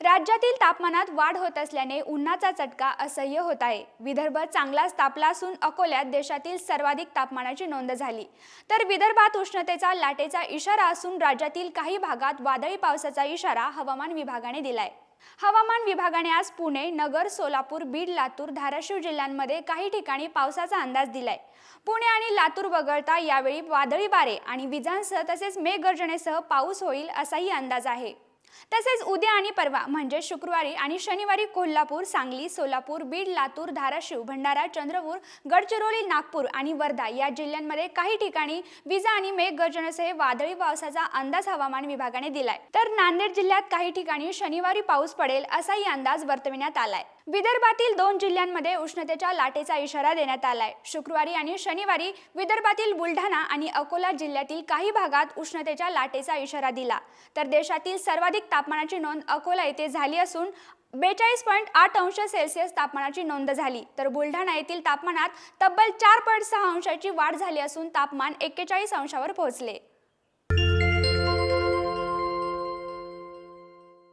राज्यातील तापमानात वाढ होत असल्याने उन्हाचा चटका असह्य होत आहे. विदर्भ चांगलाच तापला असून अकोल्यात देशातील सर्वाधिक तापमानाची नोंद झाली. तर विदर्भात उष्णतेचा लाटेचा इशारा असून राज्यातील काही भागात वादळी पावसाचा इशारा हवामान विभागाने दिलाय. हवामान विभागाने आज पुणे नगर सोलापूर बीड लातूर धाराशिव जिल्ह्यांमध्ये काही ठिकाणी पावसाचा अंदाज दिलाय. पुणे आणि लातूर वगळता यावेळी वादळी वारे आणि विजांसह तसेच मेघगर्जनेसह पाऊस होईल असाही अंदाज आहे. तसेच उद्या आणि परवा म्हणजे शुक्रवारी आणि शनिवारी कोल्हापूर सांगली सोलापूर बीड लातूर धाराशिव भंडारा चंद्रपूर गडचिरोली नागपूर आणि वर्धा या जिल्ह्यांमध्ये काही ठिकाणी विजा आणि मेघगर्जनेसह वादळी पावसाचा अंदाज हवामान विभागाने दिलाय. तर नांदेड जिल्ह्यात काही ठिकाणी शनिवारी पाऊस पडेल असाही अंदाज वर्तविण्यात आलाय. विदर्भातील दोन जिल्ह्यांमध्ये उष्णतेच्या लाटेचा इशारा देण्यात आलाय. शुक्रवारी आणि शनिवारी विदर्भातील बुलढाणा आणि अकोला जिल्ह्यातील काही भागात उष्णतेच्या लाटेचा इशारा दिला. तर देशातील सर्वाधिक तापमानाची नोंद अकोला येथे झाली असून बेचाळीस पॉईंट आठ अंश सेल्सिअस तापमानाची नोंद झाली. तर बुलढाणा येथील तापमानात तब्बल चार पॉईंट सहा अंशाची वाढ झाली असून तापमान एक्केचाळीस अंशावर पोहोचले.